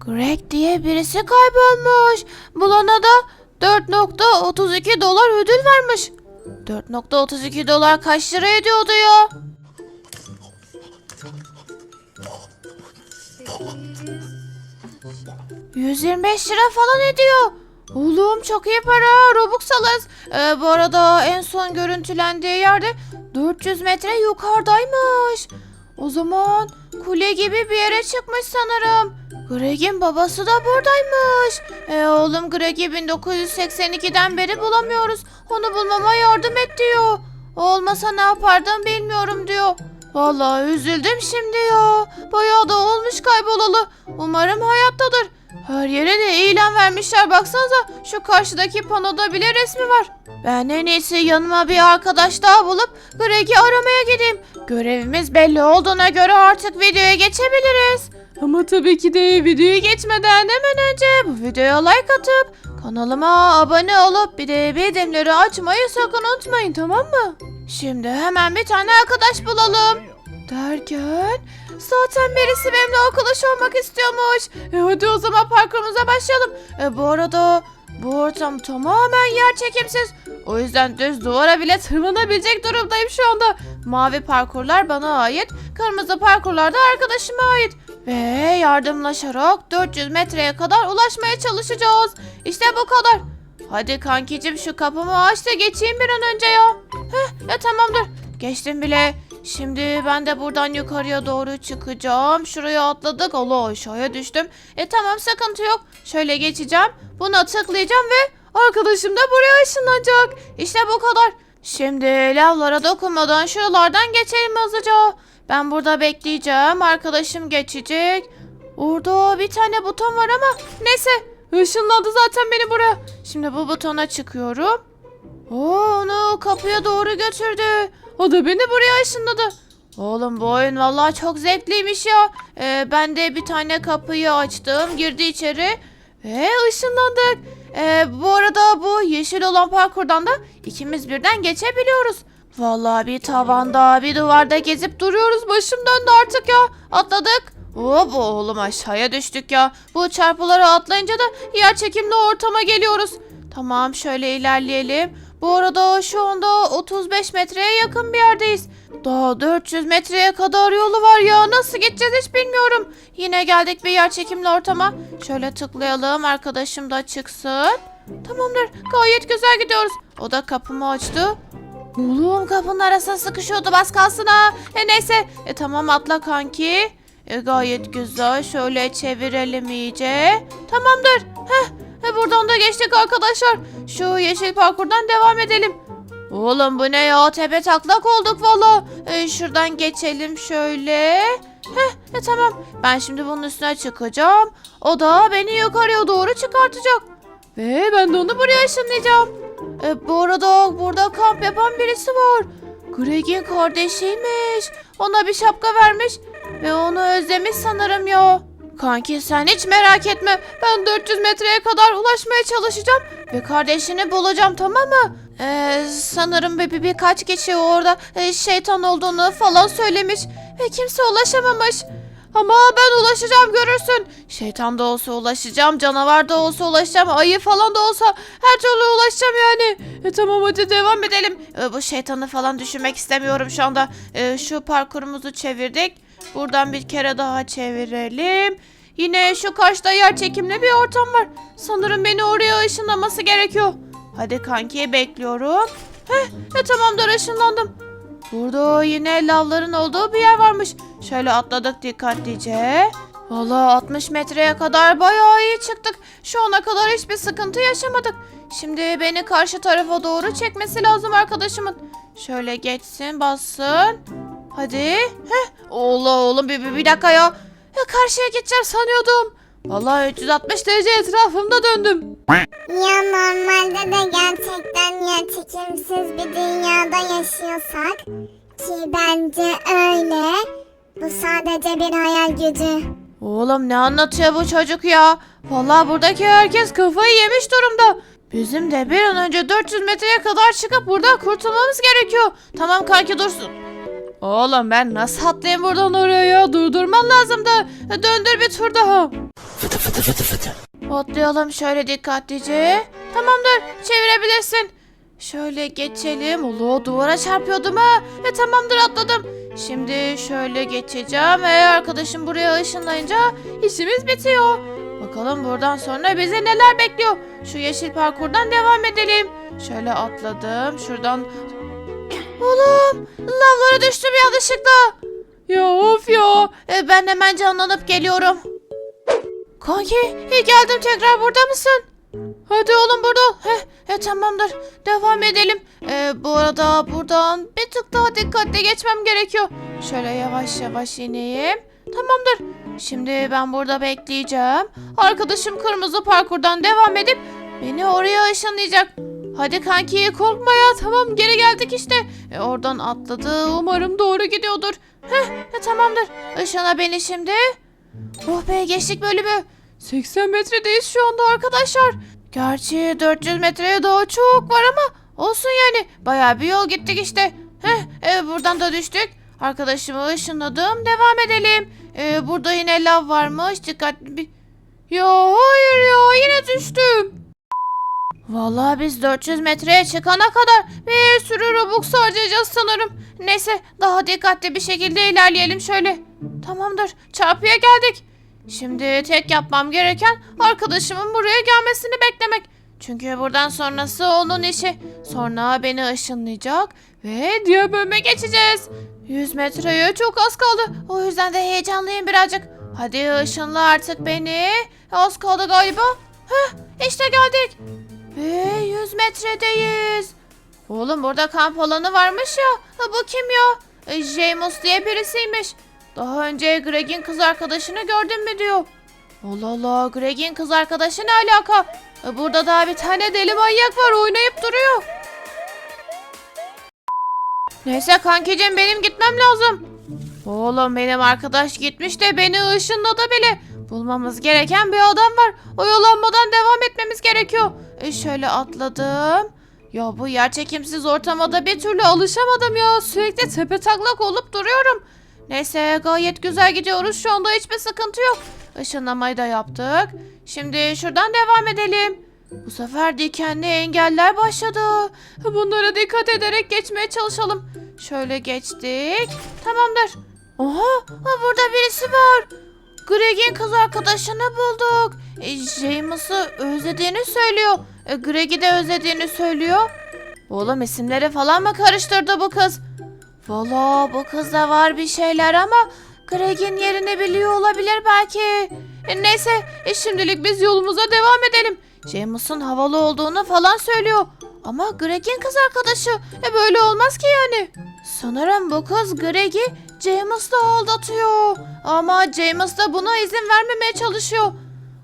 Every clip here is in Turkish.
Greg diye birisi kaybolmuş. Bulana da 4.32 dolar ödül vermiş. 4.32 dolar kaç lira ediyordu ya? 125 lira falan ediyor. Oğlum çok iyi para. Robux alırız. Ee, bu arada en son görüntülendiği yerde 400 metre yukarıdaymış. O zaman kule gibi bir yere çıkmış sanırım. Greg'in babası da buradaymış. E oğlum Greg'i 1982'den beri bulamıyoruz. Onu bulmama yardım et diyor. Olmasa ne yapardım bilmiyorum diyor. Vallahi üzüldüm şimdi ya. Bayağı da olmuş kaybolalı. Umarım hayattadır. Her yere de ilan vermişler baksanıza. Şu karşıdaki panoda bile resmi var. Ben en iyisi yanıma bir arkadaş daha bulup Greg'i aramaya gideyim. Görevimiz belli olduğuna göre artık videoya geçebiliriz. Ama tabii ki de videoya geçmeden hemen önce bu videoya like atıp kanalıma abone olup bir de bildirimleri açmayı sakın unutmayın tamam mı? Şimdi hemen bir tane arkadaş bulalım. Derken zaten birisi benimle arkadaş olmak istiyormuş. E hadi o zaman parkurumuza başlayalım. E bu arada bu ortam tamamen yer çekimsiz. O yüzden düz duvara bile tırmanabilecek durumdayım şu anda. Mavi parkurlar bana ait, kırmızı parkurlar da arkadaşıma ait. Ve yardımlaşarak 400 metreye kadar ulaşmaya çalışacağız. İşte bu kadar. Hadi kankicim şu kapımı aç da geçeyim bir an önce ya. Heh, ya tamamdır. Geçtim bile. Şimdi ben de buradan yukarıya doğru çıkacağım. Şuraya atladık. Allah aşağıya düştüm. E tamam sıkıntı yok. Şöyle geçeceğim. Buna tıklayacağım ve arkadaşım da buraya ışınlanacak. İşte bu kadar. Şimdi lavlara dokunmadan şuralardan geçelim hızlıca. Ben burada bekleyeceğim. Arkadaşım geçecek. Orada bir tane buton var ama neyse. Işınlandı zaten beni buraya. Şimdi bu butona çıkıyorum. Oo, onu kapıya doğru götürdü. O da beni buraya ışınladı. Oğlum bu oyun vallahi çok zevkliymiş ya. Ee, ben de bir tane kapıyı açtım. Girdi içeri. Ve ışınlandık. Ee, bu arada bu yeşil olan parkurdan da ikimiz birden geçebiliyoruz. Vallahi bir tavanda bir duvarda gezip duruyoruz. Başım döndü artık ya. Atladık. Hop oğlum aşağıya düştük ya. Bu çarpılara atlayınca da yer çekimli ortama geliyoruz. Tamam şöyle ilerleyelim. Bu arada şu anda 35 metreye yakın bir yerdeyiz. Daha 400 metreye kadar yolu var ya. Nasıl gideceğiz hiç bilmiyorum. Yine geldik bir yer çekimli ortama. Şöyle tıklayalım arkadaşım da çıksın. Tamamdır gayet güzel gidiyoruz. O da kapımı açtı. Oğlum kapının arasına sıkışıyordu bas kalsın ha. E neyse e tamam atla kanki. E gayet güzel şöyle çevirelim iyice. Tamamdır. Heh e buradan da geçtik arkadaşlar. Şu yeşil parkurdan devam edelim. Oğlum bu ne ya tepe taklak olduk valla. E, şuradan geçelim şöyle. Heh e tamam ben şimdi bunun üstüne çıkacağım. O da beni yukarıya doğru çıkartacak. Ve ben de onu buraya ışınlayacağım. E, bu arada burada kamp yapan birisi var. Greg'in kardeşiymiş. Ona bir şapka vermiş ve onu özlemiş sanırım ya. Kanki sen hiç merak etme. Ben 400 metreye kadar ulaşmaya çalışacağım ve kardeşini bulacağım tamam mı? Ee, sanırım bir, bir birkaç kişi orada e, şeytan olduğunu falan söylemiş ve kimse ulaşamamış. Ama ben ulaşacağım görürsün. Şeytan da olsa ulaşacağım, canavar da olsa ulaşacağım, ayı falan da olsa her türlü ulaşacağım yani. E, tamam hadi devam edelim. E, bu şeytanı falan düşünmek istemiyorum şu anda. E, şu parkurumuzu çevirdik. Buradan bir kere daha çevirelim. Yine şu karşıda yer çekimli bir ortam var. Sanırım beni oraya ışınlaması gerekiyor. Hadi kanki bekliyorum. Heh, e, tamamdır ışınlandım. Burada yine lavların olduğu bir yer varmış. Şöyle atladık dikkatlice. Valla 60 metreye kadar bayağı iyi çıktık. Şu ana kadar hiçbir sıkıntı yaşamadık. Şimdi beni karşı tarafa doğru çekmesi lazım arkadaşımın. Şöyle geçsin bassın. Hadi. Heh. Allah oğlum bir, bir, bir dakika ya. Ya. Karşıya geçeceğim sanıyordum. Vallahi 360 derece etrafımda döndüm. Ya normalde de gerçekten yer çekimsiz bir dünyada yaşıyorsak ki bence öyle. Bu sadece bir hayal gücü. Oğlum ne anlatıyor bu çocuk ya? Vallahi buradaki herkes kafayı yemiş durumda. Bizim de bir an önce 400 metreye kadar çıkıp buradan kurtulmamız gerekiyor. Tamam kanki dursun. Oğlum ben nasıl atlayayım buradan oraya ya? Durdurman lazım da. Döndür bir tur daha. Atlayalım şöyle dikkatlice. Tamamdır çevirebilirsin. Şöyle geçelim. Ulu duvara çarpıyordum ha. E tamamdır atladım. Şimdi şöyle geçeceğim ve arkadaşım buraya ışınlayınca işimiz bitiyor. Bakalım buradan sonra bizi neler bekliyor. Şu yeşil parkurdan devam edelim. Şöyle atladım. Şuradan... Oğlum lavlara düştüm yanlışlıkla. Ya of ya. E, ben hemen canlanıp geliyorum. Kanki e, geldim tekrar burada mısın? Hadi oğlum burada. Heh, he, tamamdır. Devam edelim. E, bu arada buradan bir tık daha dikkatli geçmem gerekiyor. Şöyle yavaş yavaş ineyim. Tamamdır. Şimdi ben burada bekleyeceğim. Arkadaşım kırmızı parkurdan devam edip beni oraya ışınlayacak. Hadi kanki korkma ya tamam geri geldik işte. E, oradan atladı umarım doğru gidiyordur. Heh, he, tamamdır. Işına beni şimdi. Oh be geçtik bölümü. 80 metredeyiz şu anda arkadaşlar. Gerçi 400 metreye daha çok var ama olsun yani. Bayağı bir yol gittik işte. Heh, e, buradan da düştük. Arkadaşımı ışınladım. Devam edelim. E, burada yine lav varmış. Dikkatli bir... Ya hayır ya yine düştüm. Vallahi biz 400 metreye çıkana kadar bir sürü Robux harcayacağız sanırım. Neyse daha dikkatli bir şekilde ilerleyelim şöyle. Tamamdır çarpıya geldik. Şimdi tek yapmam gereken arkadaşımın buraya gelmesini beklemek. Çünkü buradan sonrası onun işi. Sonra beni ışınlayacak ve diğer bölüme geçeceğiz. 100 metreye çok az kaldı. O yüzden de heyecanlıyım birazcık. Hadi ışınla artık beni. Az kaldı galiba. Heh işte geldik. Ve 100 metredeyiz. Oğlum burada kamp alanı varmış ya. Ha, bu kim ya? E, James diye birisiymiş. Daha önce Greg'in kız arkadaşını gördün mü diyor. Allah Allah Greg'in kız arkadaşı ne alaka? E, burada daha bir tane deli manyak var oynayıp duruyor. Neyse kankicim benim gitmem lazım. Oğlum benim arkadaş gitmiş de beni ışınladı bile. Bulmamız gereken bir adam var. Oyalanmadan devam etmemiz gerekiyor. E şöyle atladım. Ya bu yer çekimsiz ortama bir türlü alışamadım ya. Sürekli tepe taklak olup duruyorum. Neyse gayet güzel gidiyoruz. Şu anda hiçbir sıkıntı yok. Işınlamayı da yaptık. Şimdi şuradan devam edelim. Bu sefer dikenli engeller başladı. Bunlara dikkat ederek geçmeye çalışalım. Şöyle geçtik. Tamamdır. Oha ha, burada birisi var. Greg'in kız arkadaşını bulduk. E, James'ı özlediğini söylüyor. E, Greg'i de özlediğini söylüyor. Oğlum isimleri falan mı karıştırdı bu kız? Valla bu kızda var bir şeyler ama Greg'in yerini biliyor olabilir belki. E, neyse e, şimdilik biz yolumuza devam edelim. James'ın havalı olduğunu falan söylüyor. Ama Greg'in kız arkadaşı. E böyle olmaz ki yani. Sanırım bu kız Greg'i James'la aldatıyor. Ama James da buna izin vermemeye çalışıyor.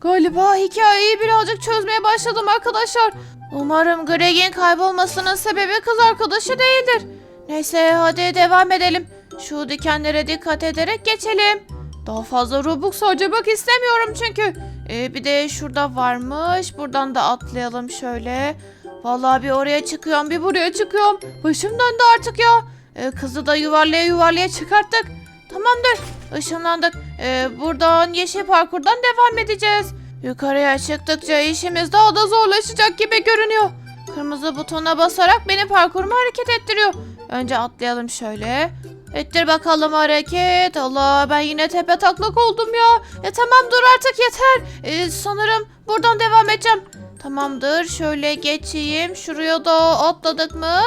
Galiba hikayeyi birazcık çözmeye başladım arkadaşlar. Umarım Greg'in kaybolmasının sebebi kız arkadaşı değildir. Neyse hadi devam edelim. Şu dikenlere dikkat ederek geçelim. Daha fazla Robux harcamak istemiyorum çünkü. Ee, bir de şurada varmış. Buradan da atlayalım şöyle. Vallahi bir oraya çıkıyorum bir buraya çıkıyorum. Başım döndü artık ya. Ee, kızı da yuvarlaya yuvarlaya çıkarttık. Tamamdır. Işınlandık. Ee, buradan yeşil parkurdan devam edeceğiz. Yukarıya çıktıkça işimiz daha da zorlaşacak gibi görünüyor. Kırmızı butona basarak beni parkuruma hareket ettiriyor. Önce atlayalım şöyle. Ettir bakalım hareket. Allah ben yine tepe taklak oldum ya. E tamam dur artık yeter. E, sanırım buradan devam edeceğim. Tamamdır şöyle geçeyim. Şuraya da atladık mı?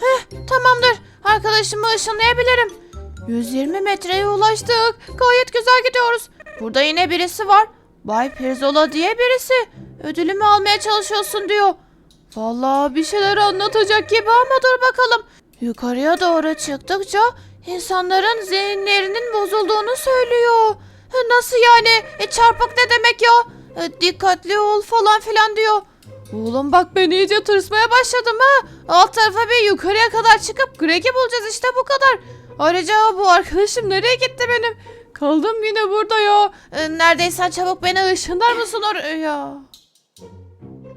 Heh tamamdır. Arkadaşımı ışınlayabilirim. 120 metreye ulaştık. Gayet güzel gidiyoruz. Burada yine birisi var. Bay Pirzola diye birisi. Ödülümü almaya çalışıyorsun diyor. Vallahi bir şeyler anlatacak gibi ama dur bakalım. Yukarıya doğru çıktıkça insanların zihinlerinin bozulduğunu söylüyor. E, Nasıl yani? E, çarpık ne demek ya? E, dikkatli ol falan filan diyor. Oğlum bak ben iyice tırsmaya başladım ha. Alt tarafa bir yukarıya kadar çıkıp Greg'i bulacağız işte bu kadar. Ayrıca bu arkadaşım nereye gitti benim? Kaldım yine burada ya. E, neredeyse çabuk beni ışınlar mısın oraya?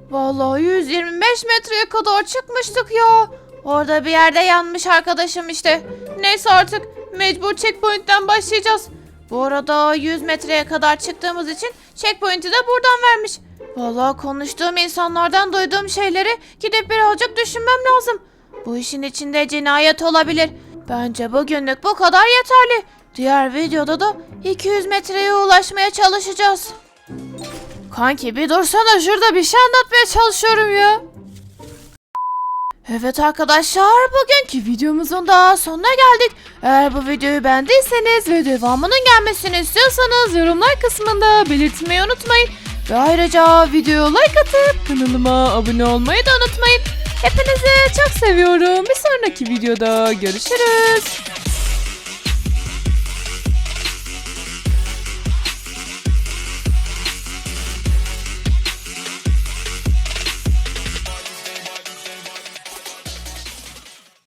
Vallahi 125 metreye kadar çıkmıştık ya. Orada bir yerde yanmış arkadaşım işte. Neyse artık mecbur checkpoint'ten başlayacağız. Bu arada 100 metreye kadar çıktığımız için checkpoint'i de buradan vermiş. Vallahi konuştuğum insanlardan duyduğum şeyleri gidip birazcık düşünmem lazım. Bu işin içinde cinayet olabilir. Bence bugünlük bu kadar yeterli. Diğer videoda da 200 metreye ulaşmaya çalışacağız. Kanki bir dursana şurada bir şey anlatmaya çalışıyorum ya. Evet arkadaşlar bugünkü videomuzun daha sonuna geldik. Eğer bu videoyu beğendiyseniz ve devamının gelmesini istiyorsanız yorumlar kısmında belirtmeyi unutmayın. Ve ayrıca videoya like atıp kanalıma abone olmayı da unutmayın. Hepinizi çok seviyorum. Bir sonraki videoda görüşürüz.